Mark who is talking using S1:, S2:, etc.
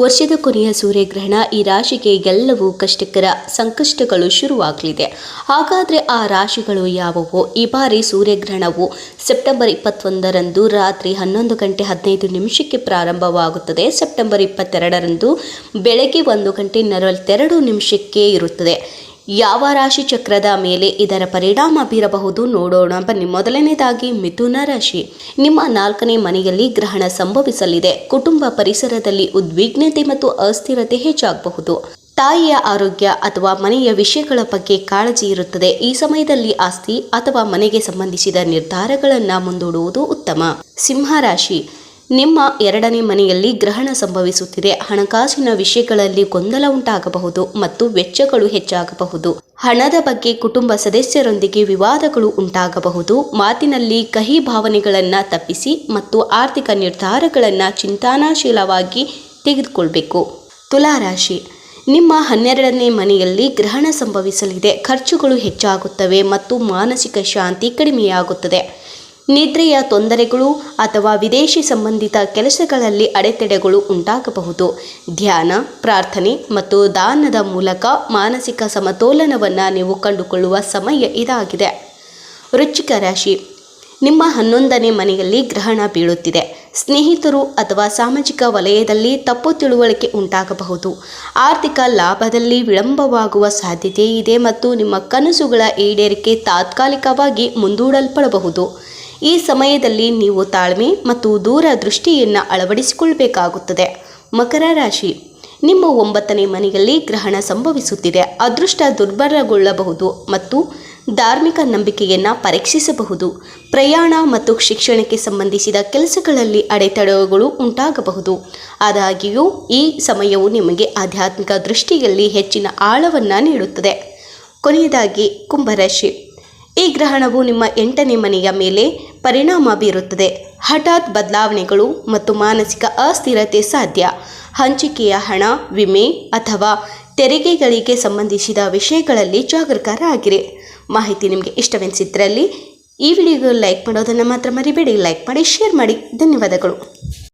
S1: ವರ್ಷದ ಕೊನೆಯ ಸೂರ್ಯಗ್ರಹಣ ಈ ರಾಶಿಗೆ ಎಲ್ಲವೂ ಕಷ್ಟಕರ ಸಂಕಷ್ಟಗಳು ಶುರುವಾಗಲಿದೆ. ಹಾಗಾದರೆ ಆ ರಾಶಿಗಳು ಯಾವುವು? ಈ ಬಾರಿ ಸೂರ್ಯಗ್ರಹಣವು ಸೆಪ್ಟೆಂಬರ್ ಇಪ್ಪತ್ತೊಂದರಂದು ರಾತ್ರಿ ಹನ್ನೊಂದು ಗಂಟೆ ಹದಿನೈದು ನಿಮಿಷಕ್ಕೆ ಪ್ರಾರಂಭವಾಗುತ್ತದೆ. ಸೆಪ್ಟೆಂಬರ್ ಇಪ್ಪತ್ತೆರಡರಂದು ಬೆಳಗ್ಗೆ ಒಂದು ಗಂಟೆ ನಲವತ್ತೆರಡು ನಿಮಿಷಕ್ಕೆ ಇರುತ್ತದೆ. ಯಾವ ರಾಶಿ ಚಕ್ರದ ಮೇಲೆ ಇದರ ಪರಿಣಾಮ ಬೀರಬಹುದು ನೋಡೋಣ. ಬನ್ನಿ, ಮೊದಲನೇದಾಗಿ ಮಿಥುನ ರಾಶಿ. ನಿಮ್ಮ ನಾಲ್ಕನೇ ಮನೆಯಲ್ಲಿ ಗ್ರಹಣ ಸಂಭವಿಸಲಿದೆ. ಕುಟುಂಬ ಪರಿಸರದಲ್ಲಿ ಉದ್ವಿಗ್ನತೆ ಮತ್ತು ಅಸ್ಥಿರತೆ ಹೆಚ್ಚಾಗಬಹುದು. ತಾಯಿಯ ಆರೋಗ್ಯ ಅಥವಾ ಮನೆಯ ವಿಷಯಗಳ ಬಗ್ಗೆ ಕಾಳಜಿ ಇರುತ್ತದೆ. ಈ ಸಮಯದಲ್ಲಿ ಆಸ್ತಿ ಅಥವಾ ಮನೆಗೆ ಸಂಬಂಧಿಸಿದ ನಿರ್ಧಾರಗಳನ್ನು ಮುಂದೂಡುವುದು ಉತ್ತಮ. ಸಿಂಹ ರಾಶಿ. ನಿಮ್ಮ ಎರಡನೇ ಮನೆಯಲ್ಲಿ ಗ್ರಹಣ ಸಂಭವಿಸುತ್ತಿದೆ. ಹಣಕಾಸಿನ ವಿಷಯಗಳಲ್ಲಿ ಗೊಂದಲ ಉಂಟಾಗಬಹುದು ಮತ್ತು ವೆಚ್ಚಗಳು ಹೆಚ್ಚಾಗಬಹುದು. ಹಣದ ಬಗ್ಗೆ ಕುಟುಂಬ ಸದಸ್ಯರೊಂದಿಗೆ ವಿವಾದಗಳು ಉಂಟಾಗಬಹುದು. ಮಾತಿನಲ್ಲಿ ಕಹಿ ಭಾವನೆಗಳನ್ನು ತಪ್ಪಿಸಿ ಮತ್ತು ಆರ್ಥಿಕ ನಿರ್ಧಾರಗಳನ್ನು ಚಿಂತಾನಾಶೀಲವಾಗಿ ತೆಗೆದುಕೊಳ್ಬೇಕು. ತುಲಾರಾಶಿ ನಿಮ್ಮ ಹನ್ನೆರಡನೇ ಮನೆಯಲ್ಲಿ ಗ್ರಹಣ ಸಂಭವಿಸಲಿದೆ. ಖರ್ಚುಗಳು ಹೆಚ್ಚಾಗುತ್ತವೆ ಮತ್ತು ಮಾನಸಿಕ ಶಾಂತಿ ಕಡಿಮೆಯಾಗುತ್ತದೆ. ನಿದ್ರೆಯ ತೊಂದರೆಗಳು ಅಥವಾ ವಿದೇಶಿ ಸಂಬಂಧಿತ ಕೆಲಸಗಳಲ್ಲಿ ಅಡೆತಡೆಗಳು ಉಂಟಾಗಬಹುದು. ಧ್ಯಾನ, ಪ್ರಾರ್ಥನೆ ಮತ್ತು ದಾನದ ಮೂಲಕ ಮಾನಸಿಕ ಸಮತೋಲನವನ್ನು ನೀವು ಕಂಡುಕೊಳ್ಳುವ ಸಮಯ ಇದಾಗಿದೆ. ವೃಶ್ಚಿಕ ರಾಶಿ. ನಿಮ್ಮ ಹನ್ನೊಂದನೇ ಮನೆಯಲ್ಲಿ ಗ್ರಹಣ ಬೀಳುತ್ತಿದೆ. ಸ್ನೇಹಿತರು ಅಥವಾ ಸಾಮಾಜಿಕ ವಲಯದಲ್ಲಿ ತಪ್ಪು ತಿಳುವಳಿಕೆ ಉಂಟಾಗಬಹುದು. ಆರ್ಥಿಕ ಲಾಭದಲ್ಲಿ ವಿಳಂಬವಾಗುವ ಸಾಧ್ಯತೆ ಇದೆ ಮತ್ತು ನಿಮ್ಮ ಕನಸುಗಳ ಈಡೇರಿಕೆ ತಾತ್ಕಾಲಿಕವಾಗಿ ಮುಂದೂಡಲ್ಪಡಬಹುದು. ಈ ಸಮಯದಲ್ಲಿ ನೀವು ತಾಳ್ಮೆ ಮತ್ತು ದೂರದೃಷ್ಟಿಯನ್ನು ಅಳವಡಿಸಿಕೊಳ್ಳಬೇಕಾಗುತ್ತದೆ ಮಕರ ರಾಶಿ. ನಿಮ್ಮ ಒಂಬತ್ತನೇ ಮನೆಯಲ್ಲಿ ಗ್ರಹಣ ಸಂಭವಿಸುತ್ತಿದೆ. ಅದೃಷ್ಟ ದುರ್ಬಲಗೊಳ್ಳಬಹುದು ಮತ್ತು ಧಾರ್ಮಿಕ ನಂಬಿಕೆಯನ್ನು ಪರೀಕ್ಷಿಸಬಹುದು. ಪ್ರಯಾಣ ಮತ್ತು ಶಿಕ್ಷಣಕ್ಕೆ ಸಂಬಂಧಿಸಿದ ಕೆಲಸಗಳಲ್ಲಿ ಅಡೆತಡೆಗಳು ಉಂಟಾಗಬಹುದು. ಆದಾಗ್ಯೂ, ಈ ಸಮಯವು ನಿಮಗೆ ಆಧ್ಯಾತ್ಮಿಕ ದೃಷ್ಟಿಯಲ್ಲಿ ಹೆಚ್ಚಿನ ಆಳವನ್ನು ನೀಡುತ್ತದೆ. ಕೊನೆಯದಾಗಿ ಕುಂಭರಾಶಿ ಈ ಗ್ರಹಣವು ನಿಮ್ಮ ಎಂಟನೇ ಮನೆಯ ಮೇಲೆ ಪರಿಣಾಮ ಬೀರುತ್ತದೆ. ಹಠಾತ್ ಬದಲಾವಣೆಗಳು ಮತ್ತು ಮಾನಸಿಕ ಅಸ್ಥಿರತೆ ಸಾಧ್ಯ. ಹಂಚಿಕೆಯ ಹಣ, ವಿಮೆ ಅಥವಾ ತೆರಿಗೆಗಳಿಗೆ ಸಂಬಂಧಿಸಿದ ವಿಷಯಗಳಲ್ಲಿ ಜಾಗೃತರಾಗಿರಿ ಮಾಹಿತಿ ನಿಮಗೆ ಇಷ್ಟವೆನಿಸಿದ್ರಲ್ಲಿ ಈ ವಿಡಿಯೋಗೆ ಲೈಕ್ ಮಾಡೋದನ್ನು ಮಾತ್ರ ಮರಿಬೇಡಿ. ಲೈಕ್ ಮಾಡಿ, ಶೇರ್ ಮಾಡಿ. ಧನ್ಯವಾದಗಳು.